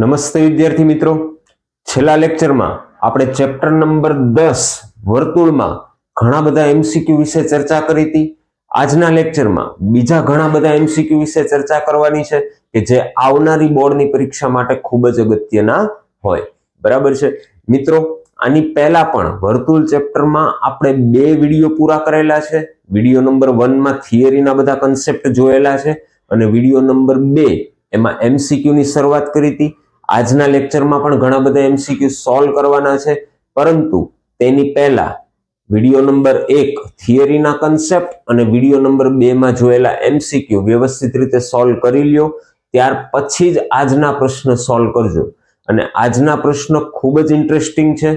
નમસ્તે વિદ્યાર્થી મિત્રો. છેલ્લા લેક્ચરમાં આપણે ચેપ્ટર નંબર દસ વર્તુળમાં ઘણા બધા એમસીક્યુ વિશે ચર્ચા કરી હતી. આજના લેક્ચરમાં બીજા ઘણા બધા એમસીક્યુ વિશે ચર્ચા કરવાની છે કે જે આવનારી બોર્ડની પરીક્ષા માટે ખૂબ જ અગત્યના હોય. બરાબર છે? મિત્રો, આની પહેલા પણ વર્તુળ ચેપ્ટરમાં આપણે બે વીડિયો પૂરા કરેલા છે. વીડિયો નંબર વનમાં થિયરીના બધા કન્સેપ્ટ જોયેલા છે અને વીડિયો નંબર બે એમાં એમસીક્યુની શરૂઆત કરી હતી. આજના લેક્ચરમાં પણ ઘણા બધા એમસીક્યુ સોલ્વ કરવાના છે, પરંતુ તેની પહેલા વીડિયો નંબર એક થિયરીના કન્સેપ્ટ અને વીડિયો નંબર બે માં જોયેલા એમસીક્યુ વ્યવસ્થિત રીતે સોલ્વ કરી લ્યો, ત્યાર પછી જ આજના પ્રશ્ન સોલ્વ કરજો. અને આજના પ્રશ્ન ખૂબ જ ઇન્ટરેસ્ટિંગ છે,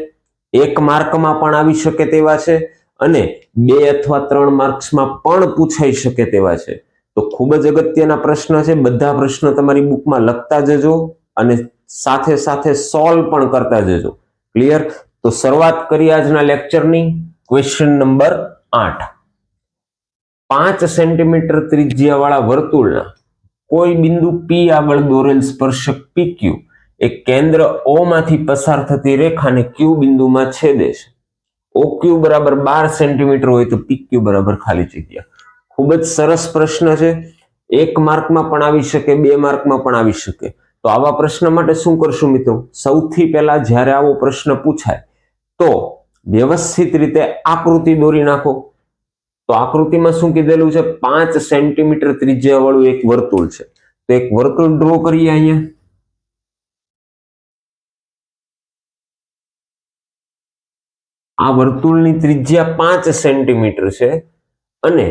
એક માર્કમાં પણ આવી શકે તેવા છે અને બે અથવા ત્રણ માર્ક્સમાં પણ પૂછાઈ શકે તેવા છે. તો ખૂબ જ અગત્યના પ્રશ્ન છે, બધા પ્રશ્ન તમારી બુકમાં લખતા જજો અને સાથે સાથે સોલ્વ પણ કરતા જજો. ક્લિયર તો શરૂઆત કરી આજના લેક્ચરની ક્વેશ્ચન નંબર આઠ. પાંચ સેન્ટીમીટર ત્રિજ્યાવાળા વર્તુળના કોઈ બિંદુ પી આગળ દોરેલ સ્પર્શક પીક્યુ એ કેન્દ્ર ઓ માંથી પસાર થતી રેખાને ક્યુ બિંદુમાં છેદે છે. ઓ ક્યુ બરાબર બાર સેન્ટીમીટર હોય તો પીક્યુ બરાબર ખાલી જગ્યા. ખૂબ જ સરસ પ્રશ્ન છે. એક માર્કમાં પણ આવી શકે, બે માર્કમાં પણ આવી શકે. તો આવા પ્રશ્ન માટે શું કરશું મિત્રો સૌથી પહેલા જ્યારે આવો પ્રશ્ન પૂછાય, તો વ્યવસ્થિત રીતે આકૃતિ દોરી નાખો. તો આકૃતિમાં શું કીધેલું છે? પાંચ સેન્ટીમીટર ત્રિજ્યા વાળું એક વર્તુળ છે. તો એક વર્તુળ ડ્રો કરીએ અહીંયા. આ વર્તુળની ત્રિજ્યા પાંચ સેન્ટીમીટર છે અને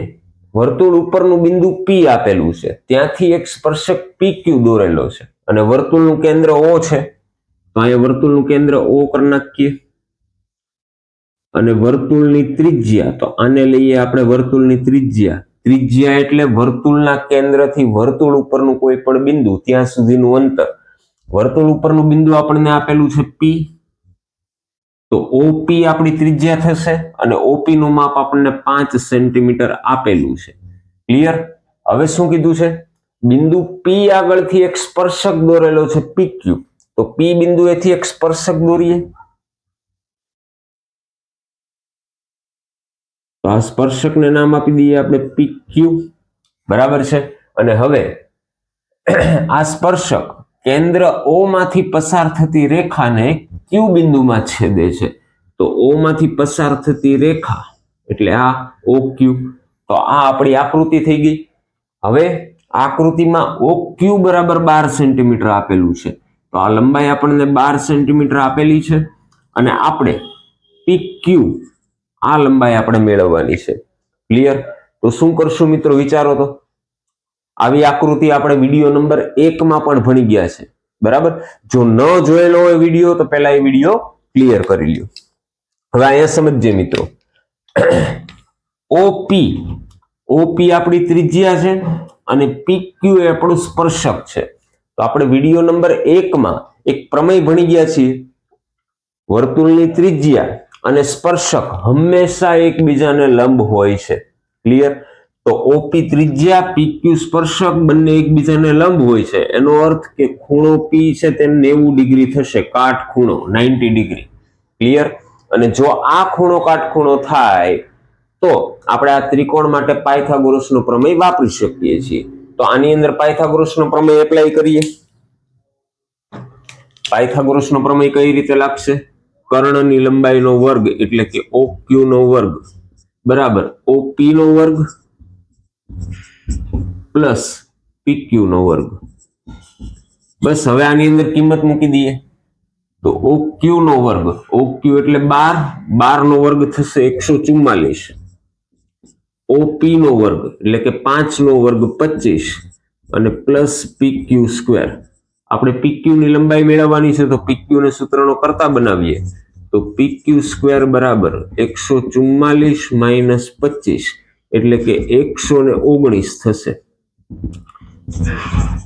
વર્તુળ ઉપરનું બિંદુ પી આપેલું છે. ત્યાંથી એક સ્પર્શક પી ક્યુ દોરેલો છે. અને વર્તુળનું કેન્દ્ર ઓ છે, તો અહીંયા વર્તુળનું કેન્દ્ર ઓ કરી નાખીએ. અને વર્તુળની ત્રિજ્યા, તો આને લઈએ આપણે વર્તુળની ત્રિજ્યા. ત્રિજ્યા એટલે વર્તુળના કેન્દ્રથી વર્તુળ ઉપરનું કોઈ પણ બિંદુ, ત્યાં સુધીનું અંતર. વર્તુળ ઉપરનું બિંદુ આપણને આપેલું છે પી તો ઓપી આપણી ત્રિજ્યા થશે અને ઓપી નું માપ આપણને પાંચ સેન્ટીમીટર આપેલું છે. ક્લિયર હવે શું કીધું છે? બિંદુ પી આગળથી એક સ્પર્શક દોરેલો છે પીક્યુ તો પી બિંદુ એથી એક સ્પર્શક દોરીએ. તો આ સ્પર્શકને નામ આપી દઈએ આપણે પીક્યુ બરાબર છે? અને હવે આ સ્પર્શક કેન્દ્ર ઓ માંથી પસાર થતી રેખાને ક્યુ બિંદુમાં છેદે છે. તો ઓ માંથી પસાર થતી રેખા, એટલે આ ઓ ક્યુ તો આ આપણી આકૃતિ થઈ ગઈ. હવે આકૃતિમાં ઓ ક્યુ બરાબર બાર સેન્ટીમીટર આપેલું છે. તો આ લંબાઈ આપણને બાર સેન્ટીમીટર આપેલી છે અને આપણે પી ક્યુ આ લંબાઈ આપણે મેળવવાની છે. ક્લિયર તો શું કરશું મિત્રો, વિચારો તો? આવી આકૃતિ આપણે વીડિયો નંબર એકમાં પણ ભણી ગયા છે. બરાબર? જો ન જોયેલો હોય વીડિયો તો પહેલા એ વીડિયો ક્લિયર કરી લ્યો. હવે અહીંયા સમજીએ મિત્રો. ઓપી ઓપી આપણી ત્રિજ્યા છે. અને પીક્યુ એ આપણું સ્પર્શક છે. તો આપણે વીડિયો નંબર એકમાં એક પ્રમેય ભણી ગયા છીએ. વર્તુળની ત્રિજ્યા અને સ્પર્શક હંમેશા એકબીજાને લંબ હોય છે. ક્લિયર તો ઓપી ત્રિજ્યા પીક્યુ સ્પર્શક બંને એકબીજાને લંબ હોય છે. એનો અર્થ કે ખૂણો પી છે તે નેવું ડિગ્રી થશે. કાટ ખૂણો નાઇન્ટી ડિગ્રી. ક્લિયર અને જો આ ખૂણો કાટખૂણો થાય તો આપણે આ ત્રિકોણ માટે પાયથાગોરસનો પ્રમેય વાપરી શકીએ છીએ. તો આની અંદર પાયથાગોરસનો પ્રમેય એપ્લાય કરીએ. પાયથાગોરસનો પ્રમેય કઈ રીતે લાગશે? કર્ણની લંબાઈનો વર્ગ એટલે કે ઓ ક્યુ નો વર્ગ. બરાબર? ઓપી નો વર્ગ પ્લસ પીક્યુ નો વર્ગ. બસ હવે આની અંદર કિંમત મૂકી દઈએ. તો ઓ ક્યુ નો વર્ગ. ઓ ક્યુ એટલે બાર. બાર નો વર્ગ થશે એકસો ચુમ્માલીસ ઓપી નો વર્ગ એટલે કે પાંચ નો વર્ગ પચીસ અને પ્લસ પીક્યુ સ્ક્વેર. આપણે પીક્યુની લંબાઈ મેળવવાની છે તો પીક્યુને સૂત્રનો કરતા બનાવીએ. તો પીક્યુ સ્ક્વેર બરાબર એકસો ચુમ્માલીસ માઇનસ પચીસ એટલે કે એકસો ને ઓગણીસ થશે.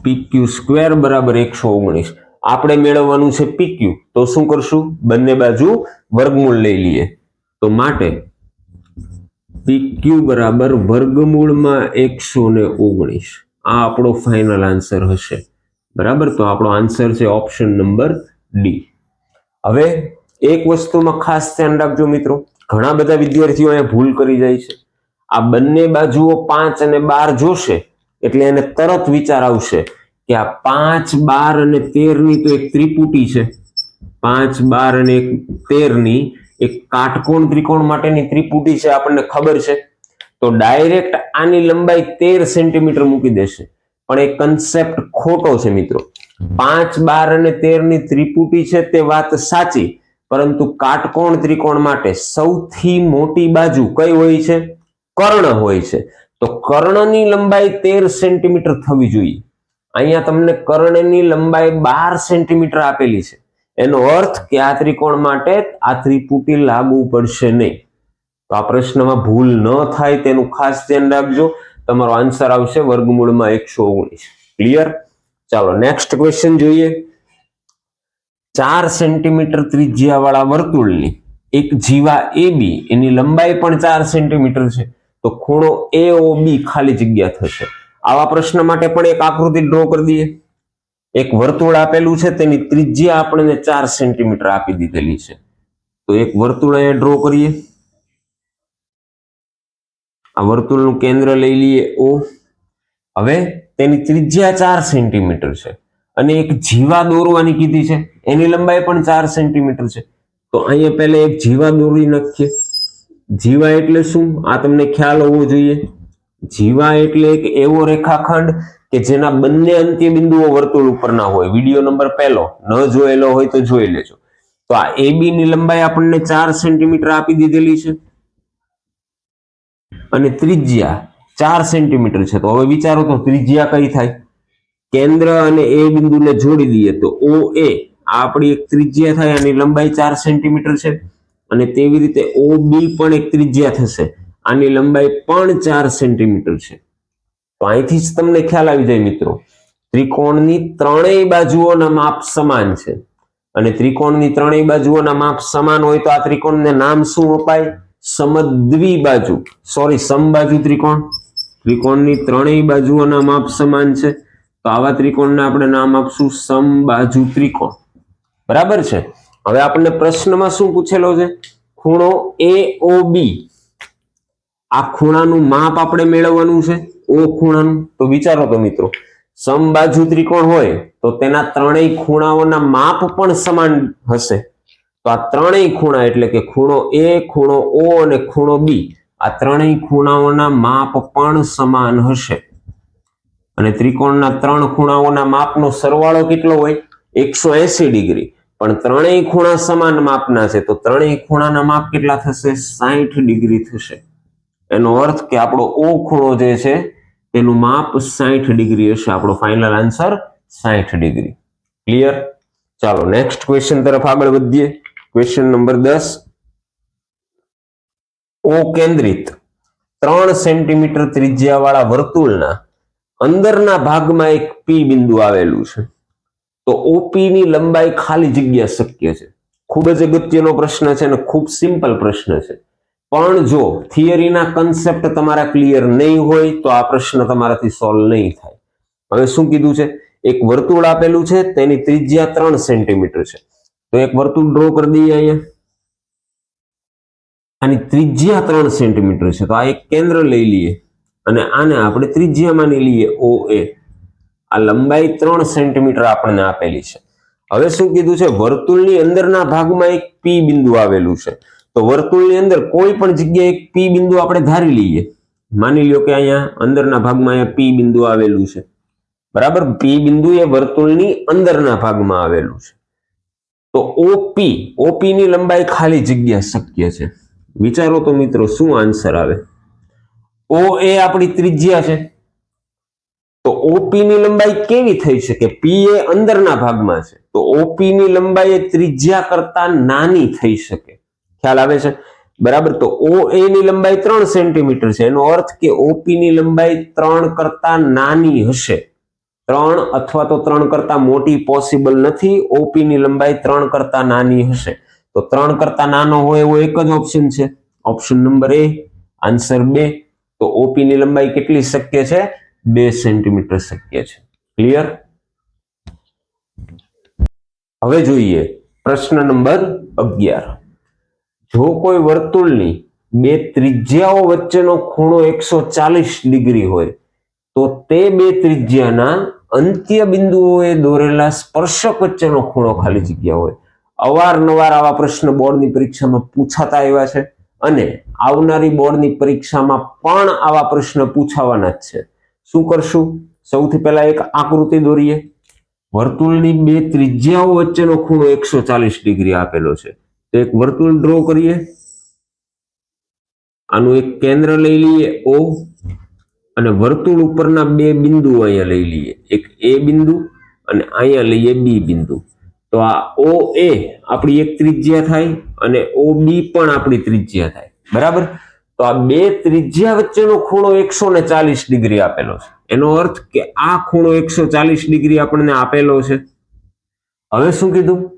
પીક્યુ સ્ક્વેર બરાબર એકસો ઓગણીસ. આપણે મેળવવાનું છે પીક્યુ તો શું કરશું? બંને બાજુ વર્ગમૂળ લઈ લઈએ. તો માટે પીક્યુ બરાબર વર્ગમૂળમાં એકસો ને ઓગણીસ. આ આપણો ફાઇનલ આન્સર હશે. બરાબર? તો આપણો આન્સર છે ઓપ્શન નંબર ડી હવે એક વસ્તુમાં ખાસ ધ્યાન રાખજો મિત્રો. ઘણા બધા વિદ્યાર્થીઓ અહીંયા ભૂલ કરી જાય છે. આ બંને બાજુઓ પાંચ અને બાર જોશે એટલે એને તરત વિચાર આવશે કે આ પાંચ, બાર અને તેરની તો એક ત્રિપુટી છે. પાંચ, બાર અને એક તેર એક કાટકોણ ત્રિકોણ માટેની ત્રિપુટી છે, આપણને ખબર છે. તો ડાયરેક્ટ આની લંબાઈ તેર સેન્ટીમીટર મૂકી દેશે. પણ એ કન્સેપ્ટ ખોટો છે મિત્રો. પાંચ, બાર અને તેરની ત્રિપુટી છે તે વાત સાચી, પરંતુ કાટકોણ ત્રિકોણ માટે સૌથી મોટી બાજુ કઈ હોય છે? કર્ણ હોય છે. તો કર્ણની લંબાઈ તેર સેન્ટીમીટર થવી જોઈએ. અહીંયા તમને કર્ણની લંબાઈ બાર સેન્ટીમીટર આપેલી છે. એનો અર્થ કે આ ત્રિકોણ માટે આ ત્રિપુટી લાગુ પડશે નહીં. તો આ પ્રશ્નમાં ભૂલ ન થાય તેનું ખાસ ધ્યાન રાખજો. તમારો આન્સર આવશે વર્ગમૂળમાં એકસો ઓગણીસ. ક્લિયર ચાલો નેક્સ્ટ ક્વેશ્ચન જોઈએ. ચાર સેન્ટીમીટર ત્રિજ્યા વાળા વર્તુળની એક જીવા એ બી, એની લંબાઈ પણ ચાર સેન્ટીમીટર છે. તો ખૂણો એ ઓ બી ખાલી જગ્યા થશે. આવા પ્રશ્ન માટે પણ એક આકૃતિ ડ્રો કરી દઈએ. એક વર્તુળ આપેલું છે, તેની ત્રિજ્યા આપણને ચાર સેન્ટીમીટર આપી દીધેલી છે. તો એક વર્તુળ અહીંયા ડ્રો કરીએ. આ વર્તુળનું કેન્દ્ર લઈ લઈએ ઓ હવે તેની ત્રિજ્યા ચાર સેન્ટીમીટર છે અને એક જીવા દોરવાની કીધી છે. એની લંબાઈ પણ ચાર સેન્ટીમીટર છે. તો અહીંયા પહેલા એક જીવા દોરી નાખીએ. જીવા એટલે શું? આ તમને ખ્યાલ હોવો જોઈએ. જીવા એટલે એક એવો રેખાખંડ કે જેના બંને અંત્ય બિંદુઓ વર્તુળ ઉપરના હોય. વીડિયો નંબર પહેલો, ન જોયેલો હોય તો જોઈ લેજો. તો આ એબી ની લંબાઈ આપણને ચાર સેન્ટીમીટર આપી દીધેલી છે. અને ત્રિજ્યા ચાર સેન્ટીમીટર છે. તો હવે વિચારો તો ત્રિજ્યા કઈ થાય? કેન્દ્ર અને એ બિંદુને જોડી દઈએ તો ઓ એ આ આપણી એક ત્રિજ્યા થાય આની લંબાઈ ચાર સેન્ટીમીટર છે. અને તેવી રીતે ઓ બી પણ એક ત્રિજ્યા થશે. આની લંબાઈ પણ ચાર સેન્ટીમીટર છે. તો અહીંથી જ તમને ખ્યાલ આવી જાય મિત્રો. ત્રિકોણની ત્રણેય બાજુઓના માપ સમાન છે. અને ત્રિકોણની ત્રણેય બાજુઓના માપ સમાન હોય તો આ ત્રિકોણને નામ શું અપાય? સમદ્વી બાજુ. સોરી સમબાજુ ત્રિકોણ. ત્રિકોણની ત્રણેય બાજુઓના માપ સમાન છે. તો આવા ત્રિકોણને આપણે નામ આપશું સમબાજુ ત્રિકોણ. બરાબર છે? હવે આપણને પ્રશ્નમાં શું પૂછેલો છે? ખૂણો એ ઓ બી આ ખૂણાનું માપ આપણે મેળવવાનું છે. ઓ ખૂણાનું તો વિચારો તો મિત્રો, સમબાજુ ત્રિકોણ હોય, તો તેના ત્રણેય ખૂણાઓના માપ પણ સમાન હશે. તો આ ત્રણેય ખૂણા એટલે કે ખૂણો એ, ખૂણો ઓ અને ખૂણો બી, આ ત્રણેય ખૂણાઓના માપ પણ સમાન હશે. અને ત્રિકોણના ત્રણ ખૂણાઓના માપનો સરવાળો કેટલો હોય? એકસો એસી ડિગ્રી. પણ ત્રણેય ખૂણા સમાન માપના છે, તો ત્રણેય ખૂણાના માપ કેટલા થશે? સાહીઠ ડિગ્રી થશે. એનો અર્થ કે આપણો ઓ ખૂણો જે છે તેનું માપ સાહીઠ ડિગ્રી હશે. આપણો ફાઇનલ આન્સર સાહીઠ ડિગ્રી. ક્લિયર ચાલો નેક્સ્ટ ક્વેશ્ચન તરફ આગળ વધીએ. ક્વેશ્ચન નંબર દસ. ઓ કેન્દ્રિત ત્રણ સેન્ટીમીટર ત્રિજ્યા વાળા વર્તુળના અંદરના ભાગમાં એક પી બિંદુ આવેલું છે. તો ઓપી ની લંબાઈ ખાલી જગ્યા શક્ય છે. ખૂબ જ અગત્યનો પ્રશ્ન છે અને ખૂબ સિમ્પલ પ્રશ્ન છે. પણ જો થિયરીના કન્સેપ્ટ તમારા ક્લિયર નહીં હોય, તો આ પ્રશ્ન તમારાથી સોલ્વ નહીં થાય. હવે શું કીધું છે? એક વર્તુળ આપેલું છે, તેની ત્રિજ્યા ત્રણ સેન્ટીમીટર છે. તો એક વર્તુળ ડ્રો કરી દઈએ અહીંયા. આની ત્રિજ્યા ત્રણ સેન્ટીમીટર છે. તો આ એક કેન્દ્ર લઈ લઈએ. અને આને આપણે ત્રિજ્યા માની લઈએ ઓ એ આ લંબાઈ ત્રણ સેન્ટીમીટર આપણને આપેલી છે. હવે શું કીધું છે? વર્તુળની અંદરના ભાગમાં એક પી બિંદુ આવેલું છે. તો વર્તુળની અંદર કોઈ પણ જગ્યાએ એક પી બિંદુ આપણે ધારી લઈએ. માની લ્યો કે અહીંયા અંદરના ભાગમાં અહીંયા પી બિંદુ આવેલું છે. બરાબર? પી બિંદુ એ વર્તુળની અંદરના ભાગમાં આવેલું છે. તો ઓપી ઓપી ની લંબાઈ ખાલી જગ્યા શક્ય છે. વિચારો તો મિત્રો, શું આન્સર આવે? ઓ એ આપણી ત્રિજ્યા છે. તો ઓપી ની લંબાઈ કેવી થઈ શકે? પી એ અંદરના ભાગમાં છે. તો ઓપી ની લંબાઈ એ ત્રિજ્યા કરતા નાની થઈ શકે. ખ્યાલ આવે છે? બરાબર? તો ઓ એ ની લંબાઈ ત્રણ સેન્ટીમીટર છે. એનો અર્થ કે ઓપી ની લંબાઈ ત્રણ કરતા નાની હશે. ત્રણ અથવા તો ત્રણ કરતા મોટી પોસિબલ નથી. ઓપી ની લંબાઈ ત્રણ કરતા નાની હશે. તો ત્રણ કરતા નાનો હોય એવો એક જ ઓપ્શન છે. ઓપ્શન નંબર એ આન્સર બે. તો ઓપી ની લંબાઈ કેટલી શક્ય છે? બે સેન્ટીમીટર શક્ય છે. ક્લિયર હવે જોઈએ. પ્રશ્ન નંબર અગિયાર. જો કોઈ વર્તુળની બે ત્રિજ્યાઓ વચ્ચેનો ખૂણો એકસો ચાલીસ ડિગ્રી હોય, તો તે બે ત્રિજ્યાના અંત્ય બિંદુઓએ દોરેલા સ્પર્શક વચ્ચેનો ખૂણો ખાલી જગ્યા હોય. અવારનવાર આવા પ્રશ્ન બોર્ડની પરીક્ષામાં પૂછાતા આવ્યા છે અને આવનારી બોર્ડની પરીક્ષામાં પણ આવા પ્રશ્ન પૂછાવાના જ છે. શું કરશું? સૌથી પહેલા એક આકૃતિ દોરીએ. વર્તુળની બે ત્રિજ્યાઓ વચ્ચેનો ખૂણો એકસો ચાલીસ ડિગ્રી આપેલો છે. એક વર્તુળ ડ્રો કરીએ. આનું એક કેન્દ્ર લઈ લઈએ ઓ અને વર્તુળ ઉપરના બે બિંદુ અહીંયા લઈ લઈએ. એક એ બિંદુ અને અહીંયા લઈએ બી બિંદુ. તો આ ઓ એ આપણી એક ત્રિજ્યા થાય અને ઓ બી પણ આપણી ત્રિજ્યા થાય. બરાબર? તો આ બે ત્રિજ્યા વચ્ચેનો ખૂણો એકસો ને ચાલીસ ડિગ્રી આપેલો છે. એનો અર્થ કે આ ખૂણો એકસો ચાલીસ ડિગ્રી આપણને આપેલો છે. હવે શું કીધું?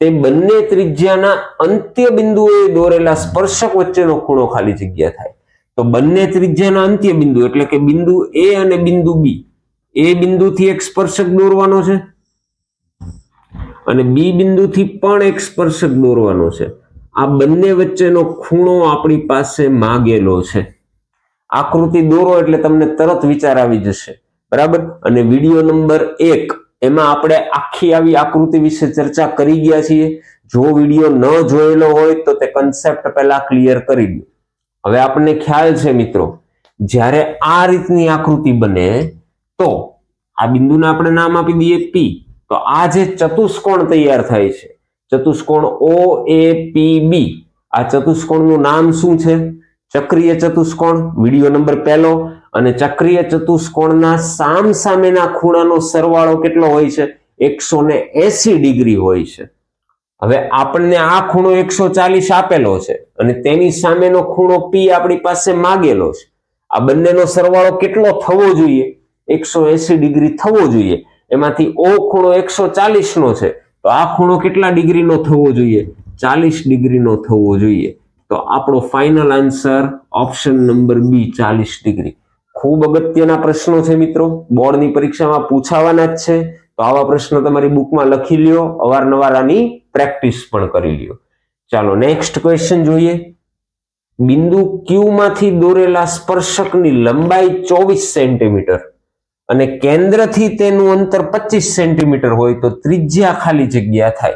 તે બંને ત્રિજ્યાના અંત્ય બિંદુએ દોરેલા સ્પર્શક વચ્ચેનો ખૂણો ખાલી જગ્યા થાય. તો બંને ત્રિજ્યાના અંત્ય બિંદુ એટલે કે બિંદુ એ અને બિંદુ બી એ બિંદુથી એક સ્પર્શક દોરવાનો છે અને બી બિંદુથી પણ એક સ્પર્શક દોરવાનો છે. આ બંને વચ્ચેનો ખૂણો આપણી પાસે માગેલો છે. આકૃતિ દોરો એટલે તમને તરત વિચાર આવી જશે. બરાબર? અને વીડિયો નંબર એક એમાં આપણે આખી આવી આકૃતિ વિશે ચર્ચા કરી ગયા છીએ. જો વીડિયો ન જોયેલો હોય તો તે કન્સેપ્ટ પહેલા ક્લિયર કરી દો. હવે આપણને ખ્યાલ છે મિત્રો, જ્યારે આ રીતની આકૃતિ બને, તો આ બિંદુને આપણે નામ આપી દઈએ પી તો આ જે ચતુષ્કોણ તૈયાર થાય છે, ચતુષ્કોણ ઓ એ પી બી આ ચતુષ્કોણનું નામ શું છે? ચક્રીય ચતુષ્કોણ. વીડિયો નંબર પહેલો અને ચક્રીય ચતુષ્કોણના સામ સામેના ખૂણાનો સરવાળો કેટલો હોય છે? એકસો ને એસી ડિગ્રી હોય છે. હવે આપણને આ ખૂણો એકસો ચાલીસ આપેલો છે અને તેની સામેનો ખૂણો પી આપણી પાસે માગેલો છે. આ બંનેનો સરવાળો કેટલો થવો જોઈએ? એકસો એસી ડિગ્રી થવો જોઈએ. એમાંથી ઓ ખૂણો એકસો ચાલીસ નો છે. તો આ ખૂણો કેટલા ડિગ્રીનો થવો જોઈએ? ચાલીસ ડિગ્રીનો થવો જોઈએ. તો આપણો final answer option number B ચાલીસ ડિગ્રી. ખૂબ અગત્યના પ્રશ્નો છે મિત્રો. બોર્ડની પરીક્ષામાં પૂછાવાના જ છે. તો આવા પ્રશ્નો તમારી બુકમાં લખી લ્યો. અવારનવાર આની પ્રેક્ટિસ પણ કરી લ્યો. ચાલો નેક્સ્ટ ક્વેશ્ચન જોઈએ. બિંદુ ક્યુ માંથી દોરેલા સ્પર્શકની લંબાઈ ચોવીસ સેન્ટીમીટર અને કેન્દ્રથી તેનું અંતર પચીસ સેન્ટીમીટર હોય તો ત્રિજ્યા ખાલી જગ્યા થાય.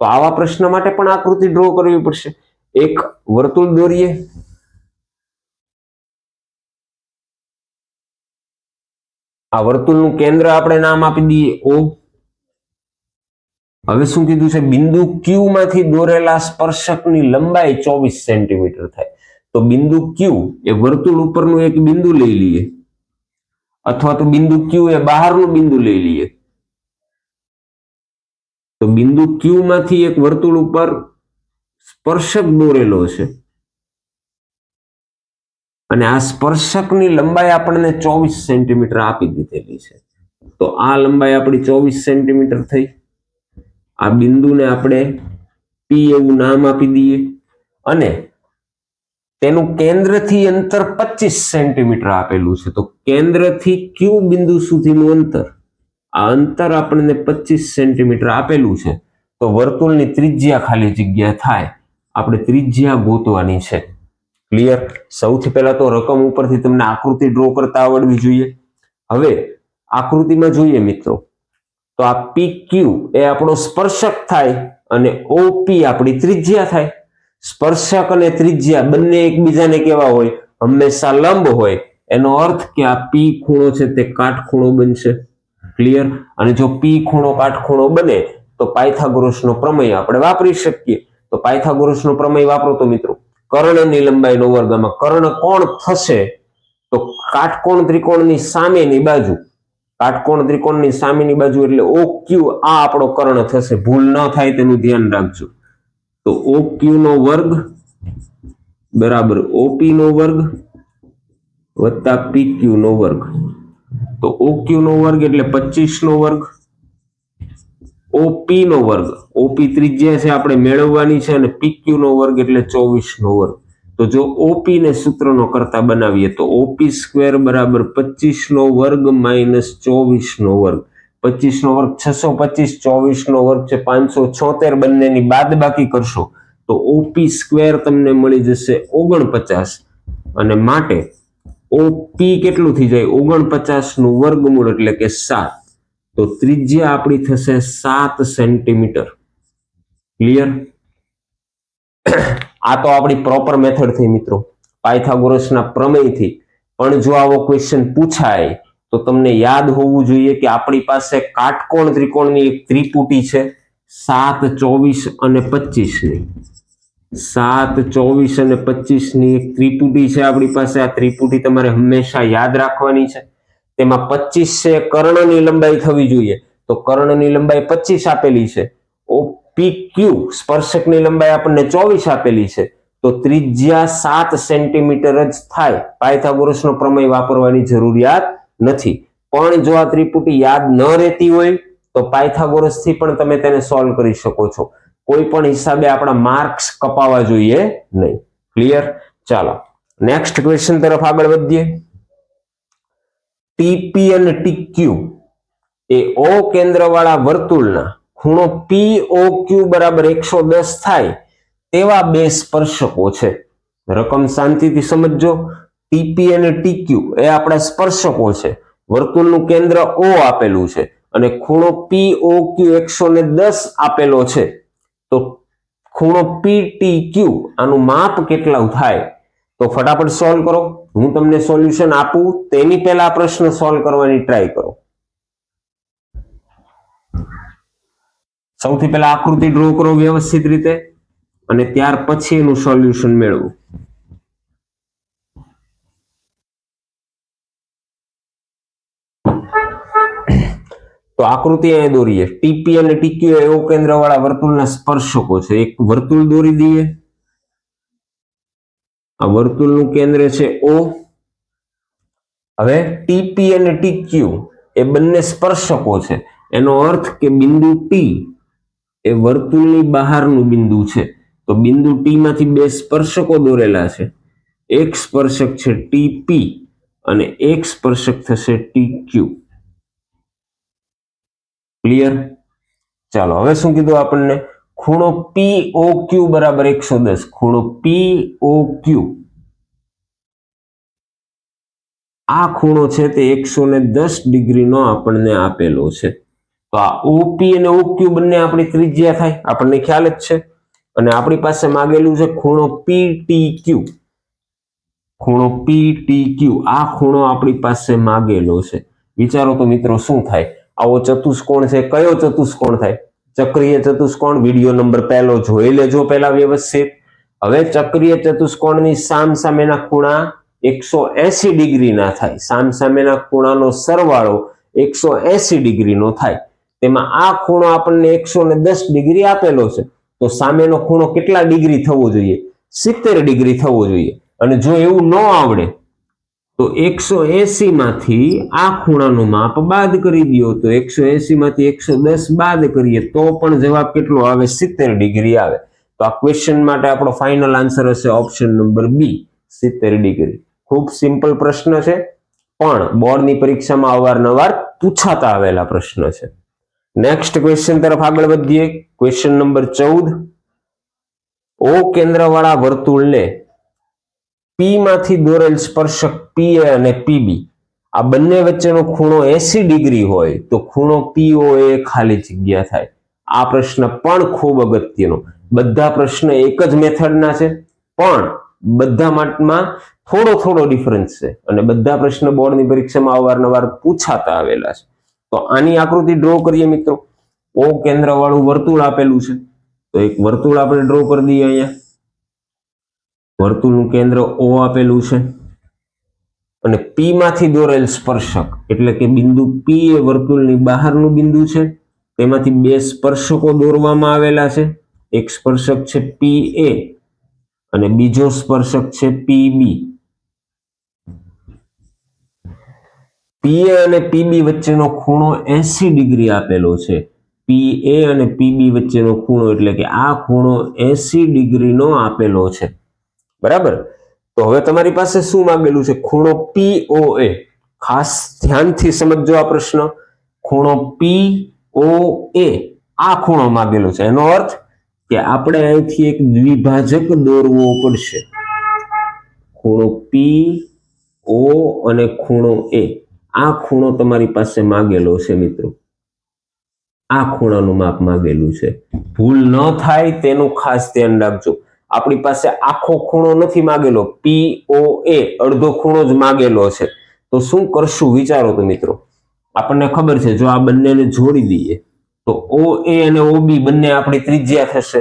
તો આવા પ્રશ્ન માટે પણ આકૃતિ ડ્રો કરવી પડશે. એક વર્તુળ દોરીએ. આ વર્તુળનું કેન્દ્ર આપણે નામ આપી દઈએ ઓ. હવે શું કીધું છે? બિંદુ ક્યુ માંથી દોરેલા સ્પર્શકની લંબાઈ ચોવીસ સેન્ટીમીટર થાય. તો બિંદુ ક્યુ એ વર્તુળ ઉપરનું એક બિંદુ લઈ લઈએ. અથવા તો બિંદુ ક્યુ એ બહારનું બિંદુ લઈ લઈએ. તો બિંદુ ક્યુ માંથી એક વર્તુળ ઉપર સ્પર્શક દોરેલો છે. અને આ સ્પર્શકની લંબાઈ આપણને ચોવીસ સેન્ટીમીટર આપી દીધેલી છે. તો આ લંબાઈ આપણી ચોવીસ સેન્ટીમીટર થઈ. આ બિંદુને આપણે પી એવું નામ આપી દઈએ. અને તેનું કેન્દ્રથી અંતર પચીસ સેન્ટીમીટર આપેલું છે. તો કેન્દ્રથી ક્યુ બિંદુ સુધીનું અંતર? આ અંતર આપણને પચીસ સેન્ટીમીટર આપેલું છે. તો વર્તુળની ત્રિજ્યા ખાલી જગ્યા થાય. આપણે ત્રિજ્યા ગોતવાની છે. ક્લિયર સૌથી પહેલા તો રકમ ઉપરથી તમને આકૃતિ ડ્રો કરતા આવડવી જોઈએ. હવે, આકૃતિમાં જોઈએ મિત્રો, તો આ પી ક્યુ એ આપણો સ્પર્શક થાય અને ઓપી આપણી ત્રિજ્યા થાય. સ્પર્શક અને ત્રિજ્યા બંને એકબીજાને કેવા હોય? હંમેશા લંબ હોય. એનો અર્થ કે આ પી ખૂણો છે તે કાટખૂણો બનશે. ક્લિયર અને જો પી ખૂણો કાટખૂણો બને, તો પાયથાગોરસનો પ્રમેય આપણે વાપરી શકીએ. તો પાયથાગોરસનો પ્રમેય વાપરો તો મિત્રો કર્ણની લંબાઈનો વર્ગમાં કર્ણ કોણ થશે? તો કાટકોણ ત્રિકોણની સામેની બાજુ. કાટકોણ ત્રિકોણની સામેની બાજુ એટલે ઓ ક્યુ આ આપણો કર્ણ થશે. ભૂલ ન થાય તેનું ધ્યાન રાખજો. તો ઓ ક્યુ નો વર્ગ બરાબર ઓપી નો વર્ગ વત્તા પી ક્યુ નો વર્ગ. તો ઓ ક્યુ નો વર્ગ એટલે પચીસ નો વર્ગ. ઓપી નો વર્ગ. ઓપી ત્રિજ્યા છે આપણે મેળવવાની છે અને પીક્યુ નો વર્ગ એટલે ચોવીસ નો વર્ગ. તો જો ઓપી ને સૂત્રનો કરતા બનાવીએ તો ઓપી સ્ક્વેર બરાબર પચીસ નો વર્ગ માઇનસ ચોવીસ નો વર્ગ. પચીસ નો વર્ગ છસો પચીસ, ચોવીસ નો વર્ગ છે પાંચસો છોતેર. બંનેની બાદ બાકી કરશો તો ઓપી સ્ક્વેર તમને મળી જશે ઓગણપચાસ. અને માટે ઓપી કેટલું થઈ જાય? ઓગણપચાસનું વર્ગમૂળ એટલે કે સાત. તો ત્રિજ્યા આપણી થશે સાત સેન્ટીમીટર. ક્લિયર આ તો આપણી પ્રોપર મેથડ થઈ મિત્રો. પાયથાગોરસના પ્રમેયથી. પણ જો આવો ક્વેશ્ચન પૂછાય, તો તમને યાદ હોવું જોઈએ કે આપણી પાસે કાટકોણ ત્રિકોણની એક ત્રિપુટી છે. સાત, ચોવીસ અને પચીસની. સાત, ચોવીસ અને પચીસની એક ત્રિપુટી છે આપણી પાસે. આ ત્રિપુટી તમારે હંમેશા યાદ રાખવાની છે. તેમાં પચીસ છે, કર્ણની લંબાઈ થવી જોઈએ. તો કર્ણની લંબાઈ પચીસ આપેલી છે. ઓ પી ક્યુ સ્પર્શકની લંબાઈ આપણને ચોવીસ આપેલી છે. તો ત્રિજ્યા સાત સેન્ટીમીટર જ થાય. પાયથાગોરસનો પ્રમેય વાપરવાની જરૂરિયાત નથી. પણ જો આ ત્રિપુટી યાદ ન રહેતી હોય, તો પાયથાગોરસથી પણ તમે તેને સોલ્વ કરી શકો છો. કોઈ પણ હિસાબે આપણા માર્ક્સ કપાવા જોઈએ નહીં. ક્લિયર ચાલો. નેક્સ્ટ ક્વેશ્ચન તરફ આગળ વધીએ. ટીપી અને ટીક્યુ એ ઓ કેન્દ્રવાળા વર્તુળના ખૂણો પી ઓ ક્યુ બરાબર એકસો દસ થાય તેવા બે સ્પર્શકો છે. રકમ શાંતિથી સમજજો. ટીપી અને ટીક્યુ એ આપણા સ્પર્શકો છે. વર્તુળનું કેન્દ્ર ઓ આપેલું છે અને ખૂણો પી ઓ ક્યુ એકસો ને દસ આપેલો છે. તો ખૂણો પી ટી ક્યુ આનું માપ કેટલું થાય? તો ફટાફટ સોલ્વ કરો. હું તમને સોલ્યુશન આપું. તેની પહેલા પ્રશ્ન સોલ્વ કરવાની ટ્રાય કરો. સૌથી પહેલા આકૃતિ ડ્રો કરો વ્યવસ્થિત રીતે અને ત્યાર પછી એનું સોલ્યુશન મેળવો. તો આકૃતિ અહીંયા દોરીએ. ટીપી અને ટીક્યુ એવો કેન્દ્ર વાળા વર્તુળના સ્પર્શકો છે. એક વર્તુળ દોરી દઈએ. આ વર્તુળનું કેન્દ્ર છે ઓ હવે ટીપી અને ટીક્યુ એ બંને સ્પર્શકો છે. એનો અર્થ કે બિંદુ ટી એ વર્તુળની બહારનું બિંદુ છે. તો બિંદુ ટી માંથી બે સ્પર્શકો દોરેલા છે. એક સ્પર્શક છે ટીપી અને એક સ્પર્શક થશે ટીક્યુ ક્લિયર ચાલો, હવે શું કીધું આપણને? ખૂણો પી ઓ ક્યુ બરાબર એકસો દસ. ખૂણો પી ઓ ક્યુ આ ખૂણો છે તે એકસો ને દસ ડિગ્રીનો આપણને આપેલો છે. તો આ ઓપી અને ઓક્યુ બંને આપણી ત્રિજ્યા થાય. આપણને ખ્યાલ જ છે. અને આપણી પાસે માગેલું છે ખૂણો પી ટી ક્યુ ખૂણો પી ટી ક્યુ આ ખૂણો આપણી પાસે માગેલો છે. વિચારો તો મિત્રો શું થાય? આવો ચતુષ્કોણ છે. કયો ચતુષ્કોણ થાય? ચક્રીય ચતુષ્કોણ વીડિયો નંબર પહેલો જોઈ લેજો પહેલા વ્યવસ્થિત. હવે ચક્રીય ચતુષ્કોણની સામ સામેના ખૂણા એકસો એસી ડિગ્રીના થાય. સામ સામેના ખૂણાનો સરવાળો એકસો એસી ડિગ્રીનો થાય. તેમાં આ ખૂણો આપણને એકસો ને દસ ડિગ્રી આપેલો છે. તો સામેનો ખૂણો કેટલા ડિગ્રી થવો જોઈએ? સિત્તેર ડિગ્રી થવો જોઈએ. અને જો એવું ન આવડે તો એકસો એસી માંથી આ ખૂણાનું માપ બાદ કરી દો તો એકસો એસી માંથી એકસો દસ બાદ કરીએ તો પણ જવાબ કેટલો આવે? સિત્તેર ડિગ્રી આવે. તો આ ક્વેશ્ચન માટે આપણો ફાઇનલ આન્સર હશે ઓપ્શન નંબર બી સિત્તેર ડિગ્રી. ખૂબ સિમ્પલ પ્રશ્ન છે, પણ બોર્ડની પરીક્ષામાં અવારનવાર પૂછાતા આવેલા પ્રશ્ન છે. નેક્સ્ટ ક્વેશ્ચન તરફ આગળ વધીએ. ક્વેશ્ચન નંબર ચૌદ. ઓ કેન્દ્રવાળા વર્તુળને પી માંથી દોરેલ સ્પર્શક પી અને પીબી આ બંને વચ્ચેનો ખૂણો એસી ડિગ્રી હોય તો ખૂણો પીઓ એ ખાલી જગ્યા થાય. આ પ્રશ્ન પણ ખૂબ અગત્યનો. બધા પ્રશ્ન એક જ મેથડના છે, પણ બધા માટમાં થોડો થોડો ડિફરન્સ છે અને બધા પ્રશ્ન બોર્ડની પરીક્ષામાં અવારનવાર પૂછાતા આવેલા છે. તો આની આકૃતિ ડ્રો કરીએ મિત્રો. ઓ કેન્દ્ર વાળું વર્તુળ આપેલું છે. તો એક વર્તુળ આપણે ડ્રો કરી દઈએ અહીંયા. વર્તુળનું કેન્દ્ર ઓ આપેલું છે અને પી માંથી દોરેલ સ્પર્શક એટલે કે બિંદુ પી એ વર્તુળની બહારનું બિંદુ છે. તેમાંથી બે સ્પર્શકો દોરવામાં આવેલા છે. એક સ્પર્શક છે પી એ અને બીજો સ્પર્શક છે પી બી પી એ અને પીબી વચ્ચેનો ખૂણો એસી ડિગ્રી આપેલો છે. પી એ અને પીબી વચ્ચેનો ખૂણો એટલે કે આ ખૂણો એસી ડિગ્રીનો આપેલો છે. બરાબર? તો હવે તમારી પાસે શું માંગેલું છે? ખૂણો પી ઓ એ ખાસ ધ્યાનથી સમજજો આ પ્રશ્ન. ખૂણો પી ઓ એ આ ખૂણો માંગેલો છે. એનો અર્થ કે આપણે અહીંથી એક દ્વિભાજક દોરવો પડશે. ખૂણો પી ઓ અને ખૂણો એ આ ખૂણો તમારી પાસે માગેલો છે, મિત્રો. આ ખૂણાનું માપ માગેલું છે. ભૂલ ન થાય, તેનું ખાસ ધ્યાન રાખજો. આપણી પાસે આખો ખૂણો નથી માગેલો. પી એ અડધો ખૂણો જ માગેલો છે. તો શું કરશું વિચારો તો મિત્રો? આપણને ખબર છે, જો આ બંનેને જોડી દઈએ, તો ઓ એ અને ઓ બી બંને આપણી ત્રિજ્યા થશે.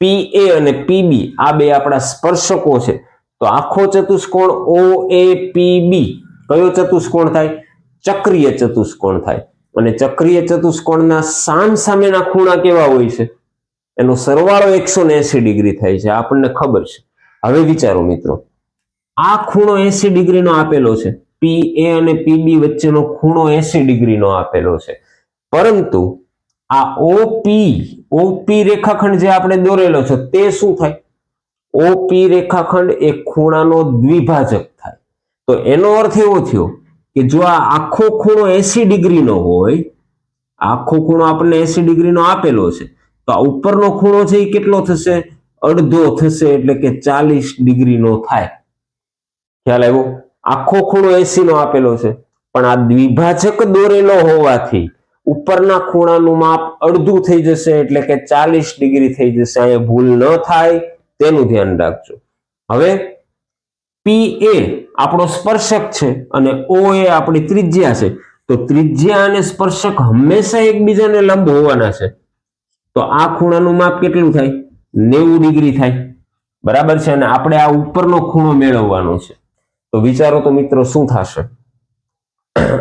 પી એ અને પીબી આ બે આપણા સ્પર્શકો છે. તો આખો ચતુષ્કોણ ઓ એ પી બી કયો ચતુષ્કોણ થાય? ચક્રીય ચતુષ્કોણ થાય. અને ચક્રીય ચતુષ્કોણના સામ સામેના ખૂણા કેવા હોય છે? એનો સરવાળો એકસો ને એસી ડિગ્રી થાય છે. આપણને ખબર છે. હવે વિચારો મિત્રો. આ ખૂણો એસી ડિગ્રીનો આપેલો છે. પી એ અને પીબી વચ્ચેનો ખૂણો એસી ડિગ્રીનો આપેલો છે. પરંતુ આ ઓપી ઓપી રેખાખંડ જે આપણે દોરેલો છે, તે શું થાય? ઓપી રેખાખંડ એ ખૂણાનો દ્વિભાજક થાય. તો એનો અર્થ એવો થયો કે જો આ આખો ખૂણો એસી ડિગ્રીનો હોય, આખો ખૂણો આપણને એસી ડિગ્રીનો આપેલો છે તો આ ઉપરનો ખૂણો છે એ કેટલો થશે? અડધો થશે એટલે કે ચાલીસ ડિગ્રીનો થાય. ખ્યાલ આવ્યો? આખો ખૂણો એસી નો આપેલો છે. પણ આ દ્વિભાજક દોરેલો હોવાથી ઉપરના ખૂણાનું માપ અડધું થઈ જશે એટલે કે ચાલીસ ડિગ્રી થઈ જશે. અહીંયા ભૂલ ન થાય, તેનું ધ્યાન રાખજો. હવે પી એ આપણો સ્પર્શક છે અને ઓ એ આપણી ત્રિજ્યા છે. તો ત્રિજ્યા અને સ્પર્શક હંમેશા એકબીજાને લંબ હોવાના છે. તો આ ખૂણાનું માપ કેટલું થાય? નેવું ડિગ્રી થાય. બરાબર છે? અને આપણે આ ઉપરનો ખૂણો મેળવવાનો છે. તો વિચારો તો મિત્રો શું થશે?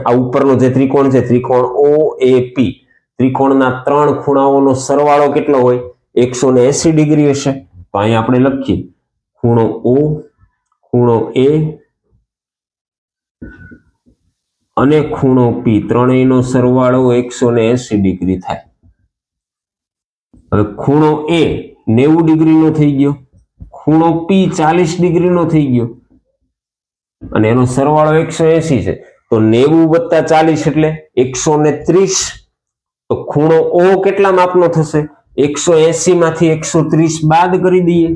આ ઉપરનો જે ત્રિકોણ છે, ત્રિકોણ ઓ એ પી ત્રિકોણના ત્રણ ખૂણાઓનો સરવાળો કેટલો હોય? એકસો ને એસી ડિગ્રી હશે. તો અહીંયા આપણે લખીએ. ખૂણો ઓ, ખૂણો એ અને ખૂણો પી. ત્રણેયનો સરવાળો એકસો ને એસી ડિગ્રી થાય. હવે ખૂણો એ નેવું ડિગ્રીનો થઈ ગયો. ખૂણો પી ચાલીસ ડિગ્રીનો થઈ ગયો. અને એનો સરવાળો એકસો એસી છે. તો નેવું વત્તા ચાલીસ એટલે એકસો ને ત્રીસ. તો ખૂણો ઓ કેટલા માપનો થશે? એકસો એસી માંથી એકસો ત્રીસ બાદ કરી દઈએ.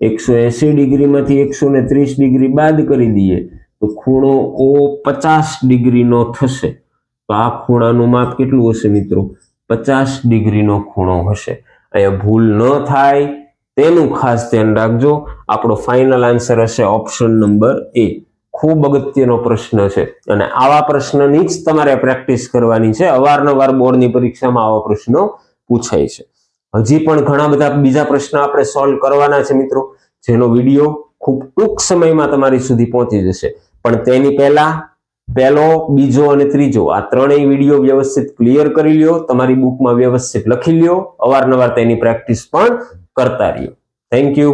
એકસો એસી ડિગ્રીમાંથી એકસો ને ત્રીસ ડિગ્રી બાદ કરી દઈએ. તો ખૂણો ઓ પચાસ ડિગ્રીનો થશે. તો આ ખૂણાનું માપ કેટલું હશે મિત્રો? પચાસ ડિગ્રીનો ખૂણો હશે. અહીંયા ભૂલ ન થાય, તેનું ખાસ ધ્યાન રાખજો. આપણો ફાઇનલ આન્સર હશે ઓપ્શન નંબર એ ખૂબ અગત્યનો પ્રશ્ન છે. અને આવા પ્રશ્નની જ તમારે પ્રેક્ટિસ કરવાની છે. અવારનવાર બોર્ડની પરીક્ષામાં આવા પ્રશ્નો પૂછાય છે. હજી પણ ઘણા બધા બીજા પ્રશ્ન આપણે સોલ્વ કરવાના છે મિત્રો. જેનો વીડિયો ખૂબ ટૂંક સમયમાં તમારી સુધી પહોંચી જશે. પણ તેની પહેલા પહેલો, બીજો અને ત્રીજો. આ ત્રણેય વીડિયો વ્યવસ્થિત ક્લિયર કરી લ્યો, તમારી બુકમાં વ્યવસ્થિત લખી લ્યો, અવારનવાર તેની પ્રેક્ટિસ પણ કરતા રહ્યો. Thank you